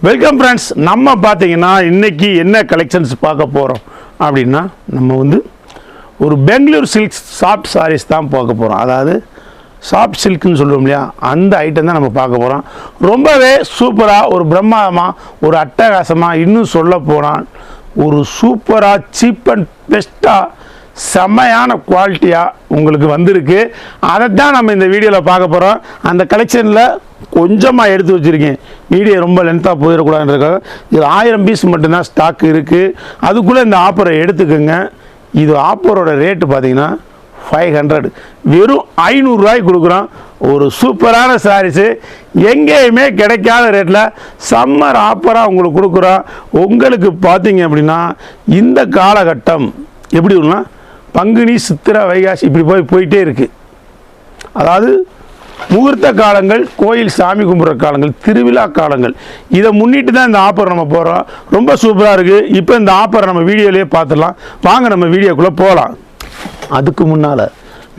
Welcome friends நம்ம பார்த்தீங்கன்னா இன்றைக்கி என்ன கலெக்ஷன்ஸ் பார்க்க போகிறோம் அப்படின்னா நம்ம வந்து ஒரு பெங்களூர் சில்க் சாஃப்ட் சாரீஸ் தான் பார்க்க போகிறோம் அதாவது சாஃப்ட் சில்க்குன்னு சொல்லுவோம் இல்லையா? அந்த ஐட்டம் தான் நம்ம பார்க்க போகிறோம் ரொம்பவே சூப்பராக ஒரு பிரம்மாதமாக ஒரு அட்டகாசமாக இன்னும் சொல்ல போனால் ஒரு சூப்பராக சீப் அண்ட் பெஸ்ட்டாக செம்மையான குவாலிட்டியாக உங்களுக்கு வந்திருக்கு. அதை தான் நம்ம இந்த வீடியோவில் பார்க்க போகிறோம் அந்த கலெக்ஷனில் கொஞ்சமாக எடுத்து வச்சுருக்கேன். வீடியோ ரொம்ப லென்த்தாக போயிடக்கூடாதுன்றதுக்காக. இது ஆயிரம் பீஸ் மட்டும்தான் ஸ்டாக் இருக்குது அதுக்குள்ளே இந்த ஆஃபரை எடுத்துக்கோங்க. இது ஆஃபரோட ரேட்டு பார்த்தீங்கன்னா ஃபைவ் ஹண்ட்ரட் வெறும் ஐநூறுரூவாய்க்கு கொடுக்குறோம். ஒரு சூப்பரான சாரீஸு எங்கேயுமே கிடைக்காத ரேட்டில் சம்மர் ஆஃபராக உங்களுக்கு கொடுக்குறோம். உங்களுக்கு பார்த்தீங்க அப்படின்னா இந்த காலகட்டம் எப்படி இருக்குன்னா பங்குனி சித்திரை வைகாசி இப்படி போய் போயிட்டே இருக்குது அதாவது முகூர்த்த காலங்கள் கோயில் சாமி கும்பிட்ற காலங்கள் திருவிழா காலங்கள். இதை முன்னிட்டு தான் இந்த ஆஃபர் நம்ம போகிறோம் ரொம்ப சூப்பராக இருக்குது இப்போ இந்த ஆஃபரை நம்ம வீடியோலேயே பார்த்துடலாம். வாங்க நம்ம வீடியோக்குள்ளே போகலாம் அதுக்கு முன்னால்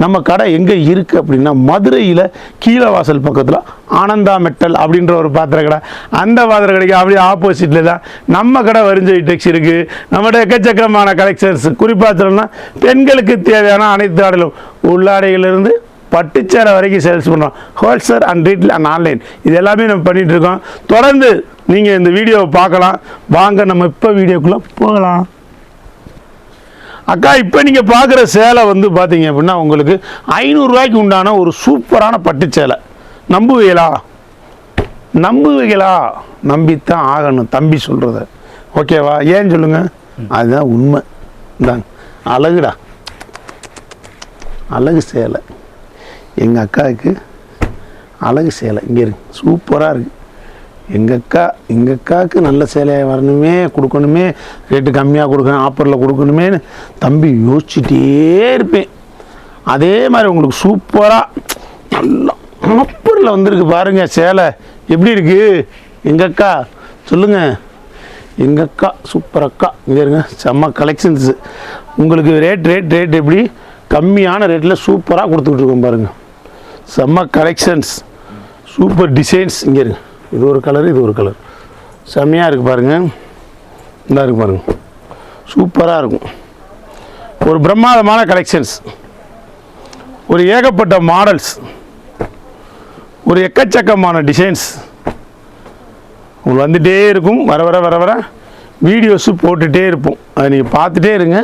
நம்ம கடை எங்கே இருக்குது அப்படின்னா மதுரையில் கீழவாசல் பக்கத்தில் ஆனந்தா மெட்டல் அப்படின்ற ஒரு பாத்திர கடை. அந்த பாத்திர கடைக்கு அப்படியே ஆப்போசிட்டில் தான் நம்ம கடை வரிஞ்ச டெக்ஸ் இருக்குது நம்மகிட்ட எக்கச்சக்கமான கலெக்ஷன்ஸ் குறிப்பாக சொல்லணும்னா பெண்களுக்கு தேவையான அனைத்து ஆடைகளும். உள்ளாடைகளிலிருந்து பட்டுச்சேரை வரைக்கும் சேல்ஸ் பண்ணுறோம் wholesale and retail and online இது எல்லாமே நம்ம பண்ணிகிட்டு இருக்கோம். தொடர்ந்து நீங்கள் இந்த வீடியோவை பார்க்கலாம். வாங்க நம்ம இப்போ வீடியோக்குள்ளே போகலாம். அக்கா இப்போ நீங்கள் பார்க்குற சேலை வந்து பார்த்தீங்க அப்படின்னா உங்களுக்கு ஐநூறுரூவாய்க்கு உண்டான ஒரு சூப்பரான பட்டு சேலை நம்புவீங்களா? நம்புவீங்களா? நம்பித்தான் ஆகணும் தம்பி சொல்கிறத ஓகேவா? ஏன்னு சொல்லுங்கள் அதுதான் உண்மை. இந்தாங்க. அழகுடா. அழகு சேலை. எங்கள் அக்காவுக்கு அழகு சேலை. இங்கே இருக்கு. சூப்பராக இருக்குது எங்கள் அக்கா எங்கள் அக்காவுக்கு நல்ல சேலையாக வரணுமே கொடுக்கணுமே ரேட்டு கம்மியாக கொடுக்கணும் ஆஃபரில் கொடுக்கணுமேன்னு தம்பி யோசிச்சுட்டே இருப்பேன். அதே மாதிரி உங்களுக்கு சூப்பராக நல்லா ஆஃபரில் வந்திருக்கு பாருங்கள் சேலை. எப்படி இருக்குது எங்கள் அக்கா சொல்லுங்கள் எங்கள் அக்கா. சூப்பர் அக்கா இங்கே இருங்க செம்ம கலெக்ஷன்ஸு உங்களுக்கு ரேட் ரேட் ரேட் எப்படி? கம்மியான ரேட்டில் சூப்பராக கொடுத்துக்கிட்டு இருக்கோம் பாருங்கள் செம்ம கலெக்ஷன்ஸ் சூப்பர் டிசைன்ஸ் இங்கே இருங்க. இது ஒரு கலர் இது ஒரு கலர் செம்மையாக இருக்குது பாருங்கள் இதாக இருக்குது பாருங்கள் சூப்பராக இருக்கும். ஒரு பிரம்மாதமான கலெக்ஷன்ஸ் ஒரு ஏகப்பட்ட மாடல்ஸ் ஒரு எக்கச்சக்கமான டிசைன்ஸ் உங்களுக்கு வந்துகிட்டே இருக்கும். வர வர வர வர. வீடியோஸு போட்டுகிட்டே இருப்போம். அதை நீங்கள் பார்த்துட்டே இருங்க.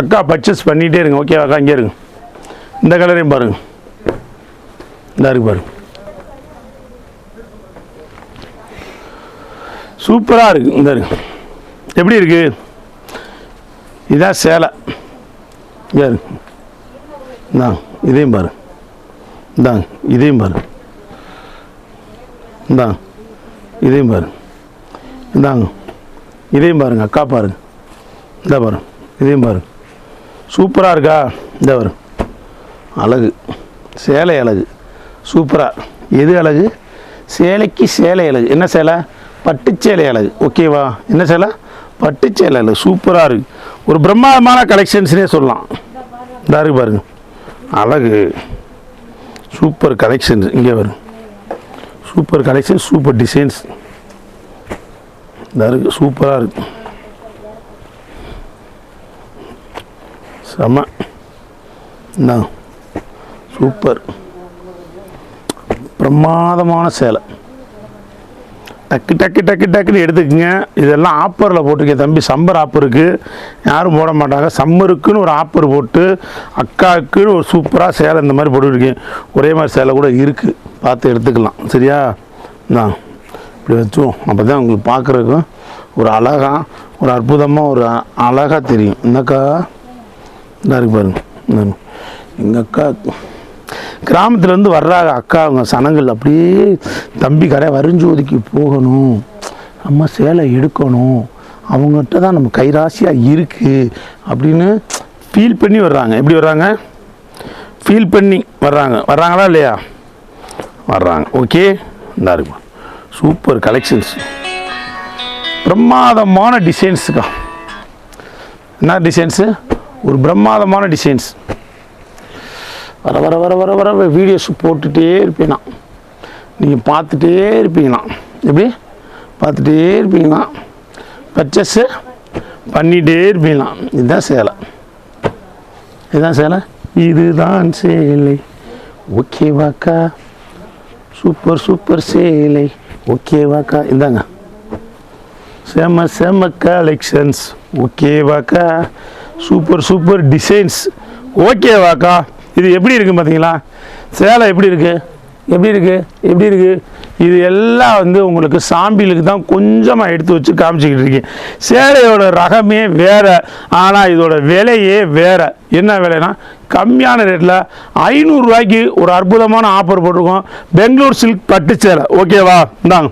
அக்கா பர்ச்சேஸ் பண்ணிகிட்டே இருங்க. ஓகே அக்கா இங்கே இருங்க. இந்த கலரையும் பாருங்கள் இந்த இருக்கு பாருங்கள் சூப்பராக இருக்குது இந்த இருக்கு. எப்படி இருக்குது இதான் சேலை. இங்கே இருக்கு. இந்தாங்க இதையும் பாரு. இந்தாங்க இதையும் பாரு. இந்தாங்க இதையும் பாரு. இந்தாங்க இதையும் பாருங்க அக்கா பாருங்க இந்த பாரு இதையும் பாருங்க சூப்பராக இருக்கா? இந்த பாரு. அழகு. சேலை அழகு. சூப்பராக எது அழகு? சேலைக்கு சேலை அழகு. என்ன சேலை? பட்டுச்சேலை அழகு ஓகேவா என்ன சேலை? பட்டுச்சேலை அழகு சூப்பராக இருக்குது ஒரு பிரம்மாண்டமான கலெக்ஷன்ஸ்னே சொல்லலாம். இதாக இருக்கு பாருங்க. அழகு. சூப்பர் கலெக்ஷன்ஸ் இங்கே வரும் சூப்பர் கலெக்ஷன் சூப்பர் டிசைன்ஸ் இதாக இருக்குது சூப்பராக இருக்கு. செம. சூப்பர் பிரமாதமான சேலை. டக்கு டக்கு டக்கு டக்குன்னு எடுத்துக்கங்க. இதெல்லாம் ஆப்பரில் போட்டிருக்கேன் தம்பி. சம்மர் ஆப்பருக்கு யாரும் போட மாட்டாங்க. சம்மருக்குன்னு ஒரு ஆப்பர் போட்டு அக்காவுக்குன்னு ஒரு சூப்பராக சேலை இந்த மாதிரி போட்டுருக்கேன். ஒரே மாதிரி சேலை கூட இருக்குது பார்த்து எடுத்துக்கலாம். சரியா? நான் இப்படி வச்சுவோம். அப்போ தான் உங்களுக்கு பார்க்குறதுக்கும் ஒரு அழகா ஒரு அற்புதமாக ஒரு அழகாக தெரியும். என்னக்கா? இதாக இருக்கு பாருங்க. எங்கள் அக்கா கிராமத்துலேருந்து வர்றாங்க அக்கா அவங்க சனங்கள். அப்படியே தம்பி கடை வரிஞ்சோதிக்கு போகணும். நம்ம சேலை எடுக்கணும். அவங்ககிட்ட தான் நம்ம கைராசியாக இருக்குது அப்படின்னு ஃபீல் பண்ணி வர்றாங்க. எப்படி வர்றாங்க? ஃபீல் பண்ணி வர்றாங்க. வர்றாங்களா இல்லையா? வர்றாங்க. ஓகே இந்த இருக்கு சூப்பர் கலெக்ஷன்ஸ் பிரமாதமான டிசைன்ஸுக்கா என்ன டிசைன்ஸு ஒரு பிரமாதமான டிசைன்ஸ் வர வர வர வர வர வீடியோஸ் போட்டுகிட்டே இருப்பீங்கன்னா நீங்கள் பார்த்துட்டே இருப்பீங்கன்னா எப்படி? பார்த்துட்டே இருப்பீங்கன்னா பர்ச்சேஸு பண்ணிகிட்டே இருப்பீங்களாம். இதுதான் சேலை. இதுதான் சேலை? இதுதான் சேலை. ஓகேவாக்கா சூப்பர் சூப்பர் சேலை. ஓகேவாக்கா இந்தாங்க. செம செம கலெக்ஷன்ஸ் ஓகேவாக்கா சூப்பர் சூப்பர் டிசைன்ஸ் ஓகேவாக்கா இது எப்படி இருக்குது பார்த்தீங்களா சேலை எப்படி இருக்குது எப்படி இருக்குது எப்படி இருக்குது இது எல்லாம் வந்து உங்களுக்கு சாம்பிளுக்கு தான் கொஞ்சமாக எடுத்து வச்சு காமிச்சிக்கிட்டு இருக்கேன். சேலையோட ரகமே வேறு ஆனால் இதோட விலையே வேறு. என்ன விலைனா கம்மியான ரேட்டில் ஐநூறுரூவாய்க்கு ஒரு அற்புதமான ஆஃபர் போட்டிருக்கோம். பெங்களூர் சில்க் பட்டு சேலை. ஓகேவா இந்தாங்க.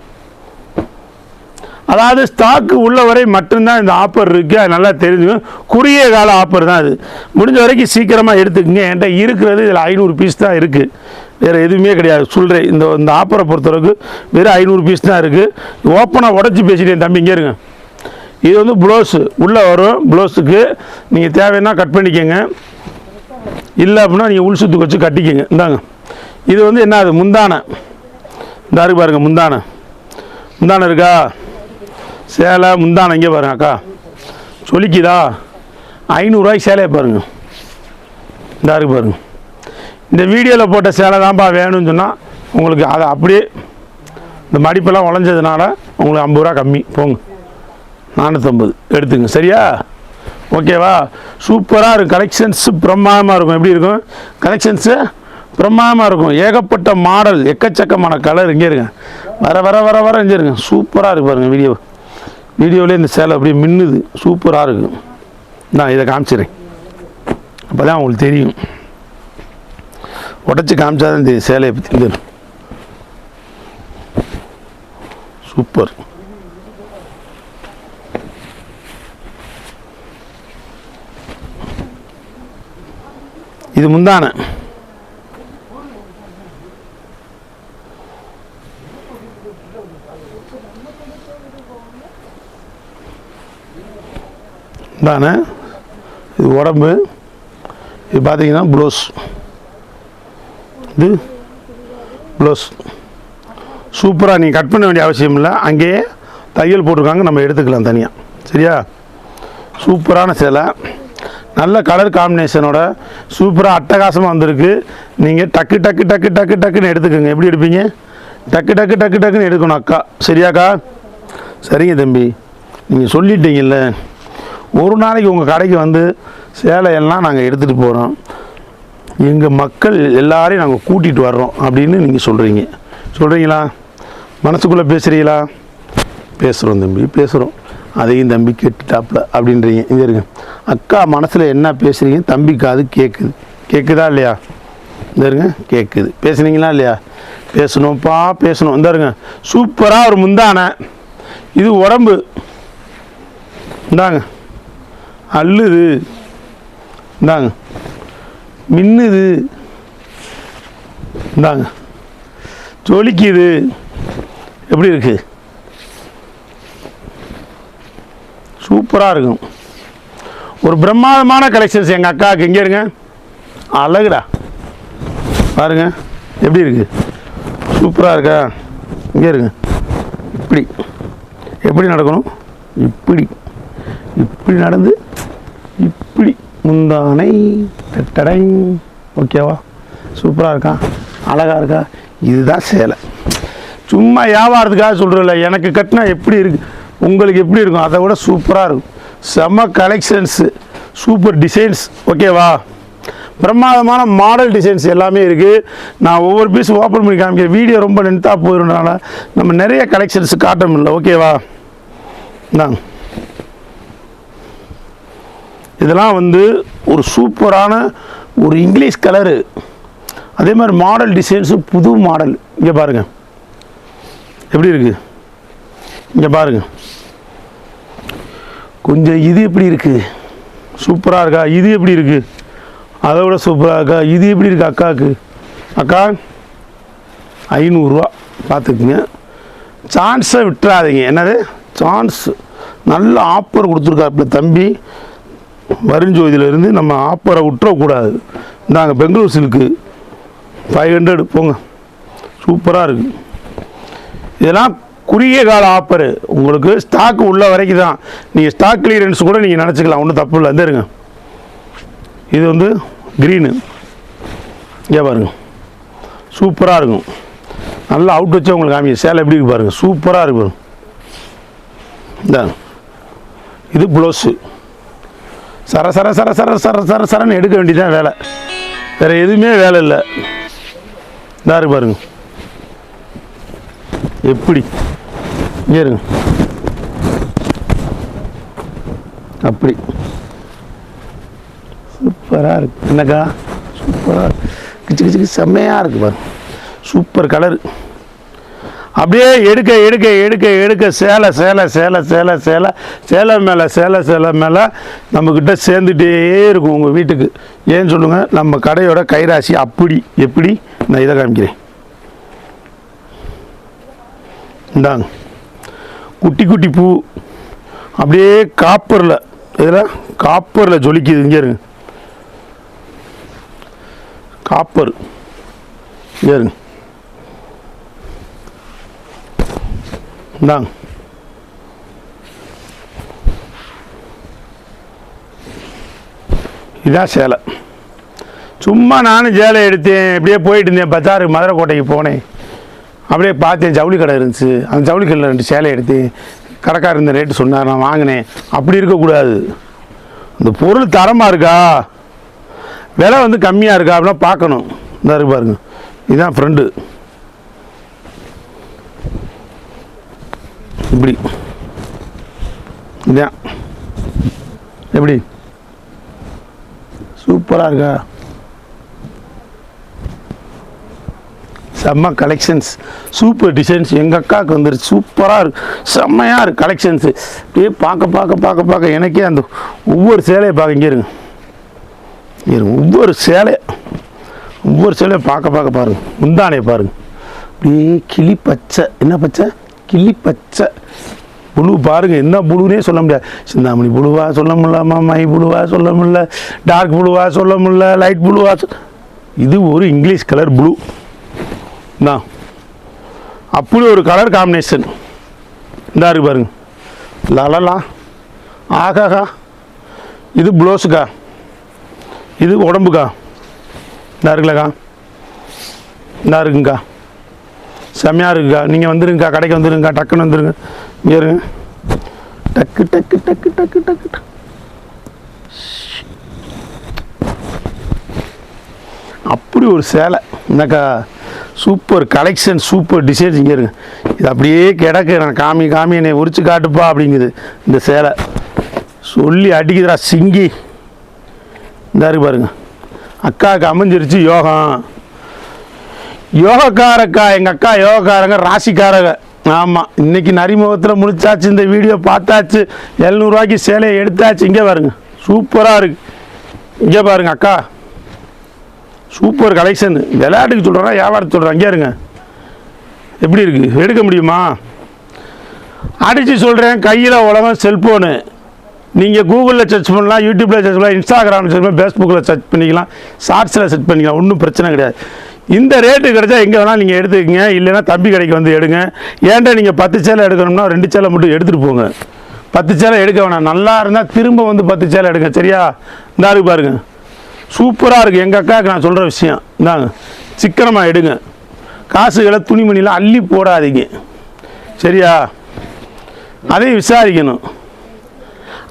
அதாவது ஸ்டாக்கு உள்ளவரை மட்டும்தான் இந்த ஆஃபர் இருக்குது அது நல்லா தெரிஞ்சுக்கணும். குறுகிய கால ஆஃபர் தான் அது. முடிஞ்ச வரைக்கும் சீக்கிரமாக எடுத்துக்கங்க. என்கிட்ட இருக்கிறது இதில் ஐநூறு பீஸ் தான் இருக்குது வேறு எதுவுமே கிடையாது. சொல்கிறேன் இந்த இந்த ஆஃபரை பொறுத்தளவுக்கு வெறும் ஐநூறு பீஸ் தான் இருக்குது ஓப்பனாக உடச்சி பேசிட்டேன் தம்பி. இங்கே இருங்க. இது வந்து ப்ளவுஸு உள்ளே வரும் ப்ளவுஸுக்கு நீங்கள் தேவைன்னா கட் பண்ணிக்கோங்க. இல்லை அப்படின்னா நீங்கள் உள் சுற்றுக்கு வச்சு கட்டிக்கோங்க. இந்தாங்க. இது வந்து என்ன அது? முந்தானை. இந்த பாருங்கள் பாருங்க முந்தானை. முந்தானை இருக்கா? சேலை முந்தானம் இங்கே பாருங்க அக்கா. சொல்லிக்குதா? ஐநூறுரூவாய்க்கு சேலையை பாருங்கள் இந்த இருக்கு பாருங்க. இந்த வீடியோவில் போட்ட சேலை தான்ப்பா வேணும்னு சொன்னால் உங்களுக்கு அதை அப்படியே இந்த மடிப்பெல்லாம் உழைஞ்சதுனால உங்களுக்கு ஐம்பது ரூபா கம்மி. போங்க. நானூற்றம்பது எடுத்துங்க. சரியா? ஓகேவா சூப்பராக இருக்கும். கலெக்ஷன்ஸு பிரம்மாதமாக இருக்கும். எப்படி இருக்கும்? கலெக்ஷன்ஸு பிரம்மாதமாக இருக்கும். ஏகப்பட்ட மாடல் எக்கச்சக்கமான கலர் இங்கே இருங்க. வர வர வர வர இங்கே இருங்க. சூப்பராக இருக்கு பாருங்கள் வீடியோ. வீடியோவிலே இந்த சேலை அப்படியே மின்னுது. சூப்பராக இருக்கும் நான் இதை காமிச்சிடுறேன் அப்போ தான் உங்களுக்கு தெரியும். உடச்சி காமிச்சாதான் தெரியும் சேலையை பற்றி தெரியும். சூப்பர். இது முந்தான. முந்தான இது உடம்பு. இது பார்த்தீங்கன்னா ப்ளவுஸ் இது ப்ளவுஸ் சூப்பராக நீங்கள் கட் பண்ண வேண்டிய அவசியம் இல்லை. அங்கேயே தையல் போட்டிருக்காங்க. நம்ம எடுத்துக்கலாம் தனியாக சரியா? சூப்பரான சேலை. நல்ல கலர் காம்பினேஷனோட சூப்பராக அட்டகாசமாக வந்திருக்கு. நீங்கள் டக்கு டக்கு டக்கு டக்கு டக்குன்னு எடுத்துக்கோங்க. எப்படி எடுப்பீங்க? டக்கு டக்கு டக்கு டக்குன்னு எடுக்கணும் அக்கா. சரியாக்கா? சரிங்க தம்பி. நீங்கள் சொல்லிட்டீங்கல்ல. ஒரு நாளைக்கு உங்கள் கடைக்கு வந்து சேலையெல்லாம் நாங்கள் எடுத்துகிட்டு போகிறோம் எங்கள் மக்கள் எல்லாரையும் நாங்கள் கூட்டிகிட்டு வர்றோம் அப்படின்னு நீங்கள் சொல்கிறீங்க சொல்கிறீங்களா மனசுக்குள்ளே பேசுகிறீங்களா பேசுகிறோம் தம்பி பேசுகிறோம் அதையும் தம்பி கேட்டுட்டாப்புல அப்படின்றீங்க. இங்கே இருங்க. அக்கா மனசில் என்ன பேசுகிறீங்க தம்பி காது கேட்குது கேட்குதா இல்லையா? இந்த இருங்க. கேட்குது பேசுனீங்களா இல்லையா? பேசணும்ப்பா பேசணும் இந்த இருங்க. சூப்பராக ஒரு முந்தானை. இது உடம்பு. இந்தாங்க. அள்ளுது. இந்தாங்க. மின்னுது. இந்தாங்க. ஜொலிக்குது. எப்படி இருக்கு? சூப்பராக இருக்கும். ஒரு பிரம்மாண்டமான கலெக்ஷன்ஸ் எங்கள் அக்காவுக்கு. எங்கே இருங்க. அழகுடா. பாருங்க. எப்படி இருக்கு? சூப்பராக இருக்கா? இங்கே இருங்க. இப்படி. எப்படி நடக்கணும்? இப்படி. இப்படி நடந்து முந்தானை தட்டடை ஓகேவா சூப்பராக இருக்கா? அழகாக இருக்கா? இதுதான் சேலை. சும்மா வியாபாரத்துக்காக சொல்கிறதில்ல எனக்கு கட்டினா எப்படி இருக்குது உங்களுக்கு எப்படி இருக்கும்? அதை விட சூப்பராக இருக்கும். செம்ம கலெக்ஷன்ஸு சூப்பர் டிசைன்ஸ் ஓகேவா பிரமாதமான மாடல் டிசைன்ஸ் எல்லாமே இருக்குது நான் ஒவ்வொரு பீஸ் ஓப்பன் பண்ணி காமிக்கிறேன். வீடியோ ரொம்ப லென்த்தாக போயிருந்தனால நம்ம நிறைய கலெக்ஷன்ஸ் காட்ட முடியல ஓகேவா இந்தாங்க. இதெல்லாம் வந்து ஒரு சூப்பரான ஒரு இங்கிலீஷ் கலரு. அதே மாதிரி மாடல் டிசைன்ஸு புது மாடல். இங்கே பாருங்கள் எப்படி இருக்குது இங்கே பாருங்கள் கொஞ்சம் இது எப்படி இருக்குது சூப்பராக இருக்கா? இது எப்படி இருக்குது அதை விட சூப்பராக இருக்கா? இது எப்படி இருக்குது அக்காவுக்கு? அக்கா ஐநூறுரூவா பார்த்துக்குங்க. சான்ஸை விட்டுறாதீங்க. என்னது? சான்ஸ். நல்ல ஆஃபர் கொடுத்துருக்காப்புல தம்பி. வரிஞ்சோதியிலேருந்து நம்ம ஆப்பரை விட்டுறக்கூடாது நாங்கள் பெங்களூர் சில்க்கு. ஃபைவ் ஹண்ட்ரட் போங்க. சூப்பராக இருக்குது இதெல்லாம் குறுகிய கால ஆஃபரு உங்களுக்கு ஸ்டாக் உள்ள வரைக்கும் தான் நீங்கள் ஸ்டாக் கிளியரன்ஸ் கூட நீங்கள் நினச்சிக்கலாம். ஒன்றும் தப்பு இல்லை. இருங்க. இது வந்து க்ரீனு இங்கே பாருங்க. சூப்பராக இருக்கும். நல்லா அவுட் வச்சு உங்களுக்கு காமிங்க. சேலை எப்படி இருக்கு பாருங்க. சூப்பராக இருக்கும் இந்த. இது ப்ளவுஸு சர சர சர சர சர சர சரன்னு எடுக்க வேண்டியதான் வேலை. வேறு எதுவுமே வேலை இல்லை. இதா இருக்கு பாருங்க. எப்படி? இங்கே இருங்க. அப்படி. சூப்பராக இருக்கு. என்னக்கா? சூப்பராக கிச்சு கிச்சு செம்மையாக இருக்கு பாருங்க. Super colour. அப்படியே எடுக்க எடுக்க எடுக்க எடுக்க சேலை சேலை சேலை சேலை சேலை சேலை மேலே சேலை சேலை மேலே நம்மக்கிட்ட சேர்ந்துகிட்டே இருக்கும் உங்கள் வீட்டுக்கு. ஏன்னு சொல்லுங்கள் நம்ம கடையோட கைராசி அப்படி எப்படி? நான் இதை காமிக்கிறேன். இந்தாங்க. குட்டி குட்டி பூ. அப்படியே காப்பரில். இதில் காப்பரில் ஜொலிக்குது. இங்கே இருங்க. காப்பர். இங்கே இருங்க. இந்தாங்க இதான் சேலை. சும்மா நானும் சேலை எடுத்தேன் இப்படியே போயிட்டு இருந்தேன் பஜாரு மதுரை கோட்டைக்கு போனேன். அப்படியே பார்த்தேன் ஜவுளி கடை இருந்துச்சு. அந்த ஜவுளி கடையில் ரெண்டு சேலை எடுத்தேன். கடைக்காரர் இருந்த ரேட்டு சொன்னார் நான் வாங்கினேன். அப்படி இருக்கக்கூடாது. இந்த பொருள் தரமாக இருக்கா? விலை வந்து கம்மியாக இருக்கா? அப்படின்னா பார்க்கணும். இந்த இருக்கு பாருங்க. இதுதான் ஃப்ரெண்டு இப்படி. இதான். எப்படி? சூப்பராக இருக்கா? செம்ம கலெக்ஷன்ஸ் சூப்பர் டிசைன்ஸ் எங்கள் அக்காவுக்கு வந்துருச்சு. சூப்பராக இருக்கு. செம்மையாக இருக்குது கலெக்ஷன்ஸு அப்படியே பார்க்க பார்க்க பார்க்க பார்க்க எனக்கே அந்த ஒவ்வொரு சேலையை பார்க்க இங்கே இருங்க. இருங்க. ஒவ்வொரு சேலை ஒவ்வொரு சேலையை பார்க்க பார்க்க பாருங்க. முந்தானையை பாருங்கள் அப்படியே கிளி பச்சை. என்ன பச்சை? கிளி பச்சை புழு பாருங்க என்ன புழுனே சொல்ல முடியாது. சிந்தாமணி புழுவா சொல்ல முடியலாமா? மை புழுவா சொல்ல முடியல. டார்க் புழுவா சொல்ல முடியல. லைட் புழுவா இது ஒரு இங்கிலீஷ் கலர் ப்ளூ தான் அப்படி ஒரு கலர் காம்பினேஷன் இந்தா இருக்கு பாருங்க. லலலா ஆகாகா இது ப்ளவுஸுக்கா இது உடம்புக்கா. இந்தா இருக்குல்லக்கா. இந்தா இருக்குங்கக்கா. செம்மையாக இருக்குக்கா. நீங்கள் வந்துருங்கக்கா கடைக்கு வந்துருங்கக்கா டக்குன்னு வந்துருங்க. இங்கே இருங்க. டக்கு டக்கு டக்கு டக்கு டக்கு டக்கு. அப்படி ஒரு சேலை. என்னக்கா சூப்பர் கலெக்ஷன் சூப்பர் டிசைன்ஸ் இங்கே இருங்க. இது அப்படியே கிடக்கு. நான் காமி காமி என்னை உரிச்சு காட்டுப்பா அப்படிங்குது இந்த சேலை. சொல்லி அடிக்குதுடா சிங்கி. இந்த இருக்கு பாருங்க. அக்காவுக்கு அமைஞ்சிருச்சு யோகம். யோகக்காரக்கா எங்கள் அக்கா யோகக்காரங்க ராசிக்காரங்க. ஆமாம் இன்னைக்கு நரிமுகத்தில் முடிச்சாச்சு இந்த வீடியோ பார்த்தாச்சு. எழுநூறுவாய்க்கு சேலையை எடுத்தாச்சு. இங்கே பாருங்க சூப்பராக இருக்கு. இங்கே பாருங்க அக்கா. சூப்பர் கலெக்ஷன் விளையாட்டுக்கு சொல்கிறேன் வியாபாரத்துக்கு சொல்கிறேன் இங்கே இருங்க. எப்படி இருக்கு? எடுக்க முடியுமா? அடித்து சொல்கிறேன் கையில் உலகம் செல்ஃபோனு நீங்கள் கூகுளில் சர்ச் பண்ணலாம் யூடியூப்பில் சர்ச் பண்ணலாம் இன்ஸ்டாகிராமில் சர்ச் பண்ணலாம் ஃபேஸ்புக்கில் சர்ச் பண்ணிக்கலாம் ஷார்ட்ஸில் சர்ச் பண்ணிக்கலாம். ஒன்றும் பிரச்சனை கிடையாது. இந்த ரேட்டு கிடைச்சா எங்கே வேணால் நீங்கள் எடுத்துக்கங்க. இல்லைன்னா தம்பி கடைக்கு வந்து எடுங்க. ஏன்டா நீங்கள் பத்து சேலை எடுக்கணும்னா ரெண்டு சேலை மட்டும் எடுத்துகிட்டு போங்க. பத்து சேலை எடுக்க வேணாம். நல்லா இருந்தால் திரும்ப வந்து பத்து சேலை எடுங்க. சரியா? இந்த இருக்கு பாருங்க. சூப்பராக இருக்குது எங்கள் அக்காவுக்கு நான் சொல்கிற விஷயம். இந்தாங்க. சிக்கனமாக எடுங்க. காசுகளை துணிமணிலாம் அள்ளி போடாதீங்க. சரியா? அதையும் விசாரிக்கணும்.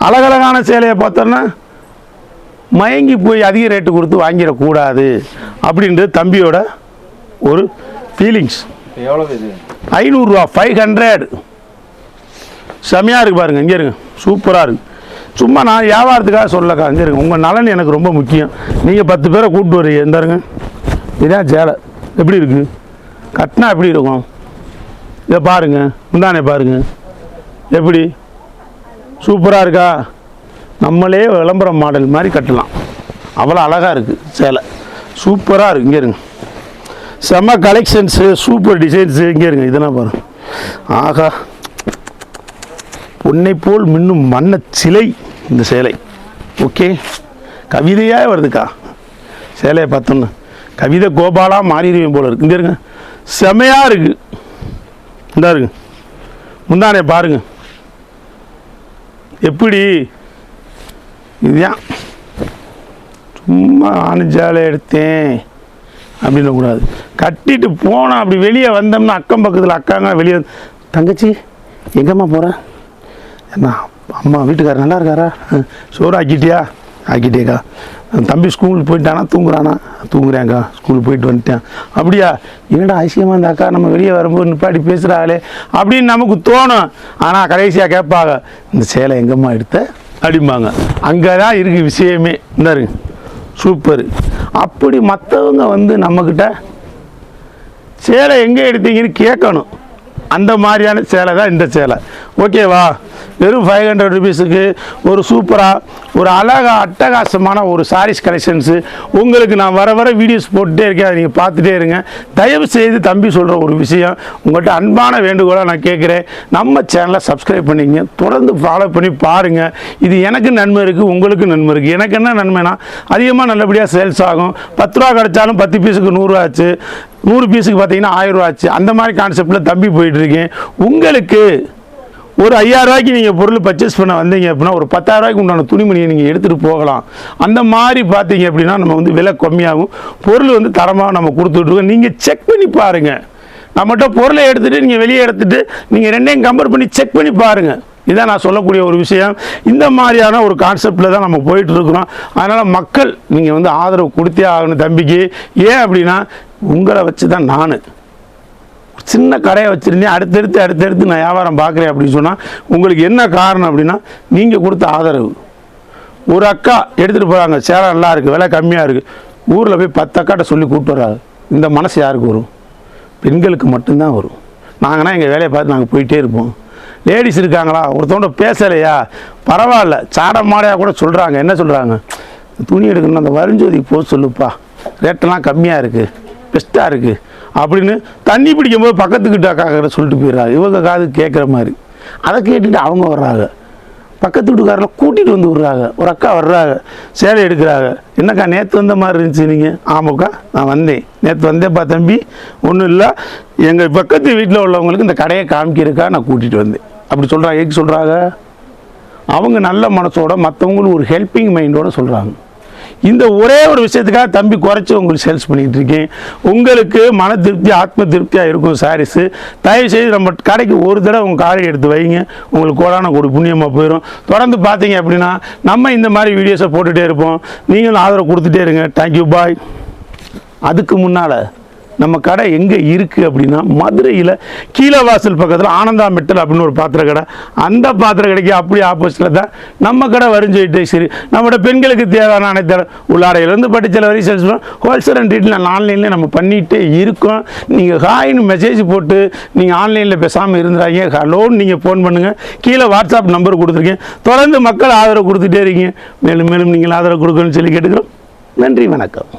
அழகழகான சேலையை பார்த்தோன்னா மயங்கி போய் அதிக ரேட்டு கொடுத்து வாங்கிடக்கூடாது அப்படின்றது தம்பியோட ஒரு ஃபீலிங்ஸ் ஐநூறுரூவா ஃபைவ் ஹண்ட்ரட் செமையாக இருக்கு பாருங்க இங்கே இருங்க. சூப்பராக இருக்கு. சும்மா நான் வியாபாரத்துக்காக சொல்லக்கா இங்கே இருங்க. உங்கள் நலன் எனக்கு ரொம்ப முக்கியம். நீங்கள் பத்து பேரை கூப்பிட்டு வரீங்க இந்த இருங்க. இதான் சேலை. எப்படி இருக்கு? கட்டினா எப்படி இருக்கும்? இதை பாருங்க முந்தானே பாருங்க. எப்படி? சூப்பராக இருக்கா? நம்மளே விளம்பரம் மாடல் மாதிரி கட்டலாம். அவ்வளோ அழகாக இருக்குது சேலை. சூப்பராக இருக்குது இங்கே இருங்க. செம்ம கலெக்ஷன்ஸு சூப்பர் டிசைன்ஸு இங்கே இருங்க. இதெல்லாம் பாருங்க ஆகா பொன்னை போல் மின்னும் மன்ன சிலை இந்த சேலை. ஓகே. கவிதையாக வருதுக்கா. சேலையை பார்த்தோன்னு கவிதை கோபாலாக மாறிடுவேன் போல இருக்குது இங்கே இருங்க. செமையாக இருக்கு. இந்த இருக்கு முந்தானே பாருங்க. எப்படி? இதுதான். சும்மா ஆணிஜாலை எடுத்தேன். அப்படின்னு கூடாது கட்டிட்டு போனால் அப்படி வெளியே வந்தோம்னா அக்கம் பக்கத்தில் அக்காங்க வெளியே தங்கச்சி எங்கம்மா போகிற என்ன அம்மா வீட்டுக்காரர் நல்லா இருக்காரா? சோறு ஆக்கிட்டியா? ஆக்கிட்டேக்கா. தம்பி ஸ்கூலுக்கு போயிட்டானா? தூங்குறானா? தூங்குறேங்க்கா ஸ்கூலுக்கு போயிட்டு வந்துட்டேன். அப்படியா? என்னடா அதிசயமாக இந்த அக்கா நம்ம வெளியே வரும்போது நிப்பாடி பேசுகிறாளே அப்படின்னு நமக்கு தோணும். ஆனால் கடைசியாக கேட்பாங்க இந்த சேலை எங்கம்மா எடுத்த? அப்படிம்பாங்க. அங்கே தான் இருக்குது விஷயமே. இந்தாரு. சூப்பர். அப்படி மற்றவங்க வந்து நம்மக்கிட்ட சேலை எங்கே எடுத்தீங்கன்னு கேட்கணும். அந்த மாதிரியான சேலை தான் இந்த சேலை. ஓகேவா வெறும் ஃபைவ் ஹண்ட்ரட் ருபீஸுக்கு ஒரு சூப்பராக ஒரு அழகா அட்டகாசமான ஒரு சாரீஸ் கலெக்ஷன்ஸு உங்களுக்கு நான் வர வர வீடியோஸ் போட்டுட்டே இருக்கேன். நீங்கள் பார்த்துட்டே இருங்க. தயவு செய்து தம்பி சொல்கிற ஒரு விஷயம் உங்கள்கிட்ட அன்பான வேண்டுகோளாக நான் கேட்குறேன். நம்ம சேனலை சப்ஸ்கிரைப் பண்ணிங்க தொடர்ந்து ஃபாலோ பண்ணி பாருங்கள் இது எனக்கு நன்மை இருக்குது உங்களுக்கு நன்மை இருக்குது எனக்கு என்ன நன்மைனா அதிகமாக நல்லபடியாக சேல்ஸ் ஆகும். பத்து ரூபா கிடைச்சாலும் பத்து பீஸுக்கு நூறுரூவா ஆச்சு. நூறு பீஸுக்கு பார்த்தீங்கன்னா ஆயிரம் ரூபா ஆச்சு. அந்த மாதிரி கான்செப்டில் தம்பி போயிட்டுருக்கேன் உங்களுக்கு ஒரு ஐயாயிரரூவாய்க்கு நீங்கள் பொருள் பர்ச்சேஸ் பண்ண வந்தீங்க அப்படின்னா ஒரு பத்தாயிரம் ரூபாய்க்கு உண்டான துணிமணியை நீங்கள் எடுத்துகிட்டு போகலாம். அந்த மாதிரி பார்த்தீங்க அப்படின்னா நம்ம வந்து விலை கம்மியாகும். பொருள் வந்து தரமாக நம்ம கொடுத்துட்ருக்கோம். நீங்கள் செக் பண்ணி பாருங்கள் நம்மகிட்ட பொருளை எடுத்துகிட்டு நீங்கள் வெளியே எடுத்துகிட்டு நீங்கள் ரெண்டையும் கம்பேர் பண்ணி செக் பண்ணி பாருங்கள் இதான் நான் சொல்லக்கூடிய ஒரு விஷயம். இந்த மாதிரியான ஒரு கான்செப்டில் தான் நம்ம போயிட்டுருக்குறோம். அதனால் மக்கள் நீங்கள் வந்து ஆதரவு கொடுத்தே ஆகணும் தம்பிக்கு. ஏன் அப்படின்னா உங்களை வச்சு தான் நான். சின்ன கடையை வச்சுருந்தேன் அடுத்தடுத்து அடுத்தடுத்து நான் வியாபாரம் பார்க்குறேன் அப்படின்னு சொன்னால் உங்களுக்கு என்ன காரணம் அப்படின்னா நீங்கள் கொடுத்த ஆதரவு. ஒரு அக்கா எடுத்துகிட்டு போகிறாங்க சேலை நல்லா இருக்குது விலை கம்மியாக இருக்குது ஊரில் போய் பத்து அக்காட்ட சொல்லி கூப்பிட்டு வராது இந்த மனசு யாருக்கு வரும்? பெண்களுக்கு மட்டும்தான் வரும். நாங்கள்னா எங்கள் வேலையை பார்த்து நாங்கள் போயிட்டே இருப்போம். லேடிஸ் இருக்காங்களா? ஒருத்தவங்க பேசலையா? பரவாயில்ல சாட மாடையாக கூட சொல்கிறாங்க என்ன சொல்கிறாங்க துணி எடுக்கணும் அந்த வரிஞ்சோதிக்கு போக சொல்லுப்பா. ரேட்டெல்லாம் கம்மியாக இருக்குது பெஸ்ட்டாக இருக்குது அப்படின்னு தண்ணி பிடிக்கும்போது பக்கத்துக்கிட்ட அக்கா சொல்லிட்டு போயிடுறாங்க இவங்க காது கேட்குற மாதிரி. அதை கேட்டுட்டு அவங்க வர்றாங்க. பக்கத்து வீட்டுக்காரில் கூட்டிகிட்டு வந்து விட்றாங்க. ஒரு அக்கா வர்றாங்க. சேலை எடுக்கிறாங்க. என்னக்கா நேற்று வந்த மாதிரி இருந்துச்சு நீங்கள் ஆமாக்கா நான் வந்தேன். நேற்று வந்தேப்பா தம்பி. ஒன்றும் இல்லை. எங்கள் பக்கத்து வீட்டில் உள்ளவங்களுக்கு இந்த கடையை காமிக்கிறக்கா நான் கூட்டிகிட்டு வந்தேன். அப்படி சொல்கிறாங்க எதுக்கு சொல்கிறாங்க அவங்க நல்ல மனசோட மற்றவங்களுக்கு ஒரு ஹெல்ப்பிங் மைண்டோட சொல்கிறாங்க இந்த ஒரே ஒரு விஷயத்துக்காக தம்பி குறைச்சி உங்களுக்கு சேல்ஸ் பண்ணிக்கிட்டு இருக்கேன். உங்களுக்கு மன திருப்தி ஆத்ம திருப்தியாக இருக்கும் சாரீஸு தயவு செய்து நம்ம கடைக்கு ஒரு தடவை உங்கள் காரை எடுத்து வைங்க. உங்களுக்கு கோடான ஒரு புண்ணியமாக போயிடும் தொடர்ந்து பார்த்தீங்க அப்படின்னா நம்ம இந்த மாதிரி வீடியோஸை போட்டுகிட்டே இருப்போம். நீங்களும் ஆதரவு கொடுத்துட்டே இருங்க. தேங்க்யூ பாய் அதுக்கு முன்னால் நம்ம கடை எங்கே இருக்குது அப்படின்னா மதுரையில் கீழவாசல் பக்கத்தில் ஆனந்தா மெட்டல் அப்படின்னு ஒரு பாத்திர கடை. அந்த பாத்திர கடைக்கு அப்படியே ஆப்போசிட்டில் தான் நம்ம கடை வரும் சரி நம்மளோட பெண்களுக்கு தேவையான அனைத்து உள்ளாடையிலேருந்து படித்தல வரை சேல்ஸ் ஹோல்சேல் அண்ட் ரீட்டில் ஆன்லைனில் நம்ம பண்ணிகிட்டே இருக்கோம். நீங்கள் ஹாய்னு மெசேஜ் போட்டு நீங்கள் ஆன்லைனில் பேசாமல் இருந்துறாங்க ஹலோன்னு நீங்கள் ஃபோன் பண்ணுங்கள் கீழே வாட்ஸ்அப் நம்பர் கொடுத்துருக்கேன். தொடர்ந்து மக்கள் ஆதரவு கொடுத்துட்டே இருக்கீங்க. மேலும் மேலும் நீங்கள் ஆதரவு கொடுக்கணும்னு சொல்லி கேட்டுக்கிறோம். நன்றி வணக்கம்.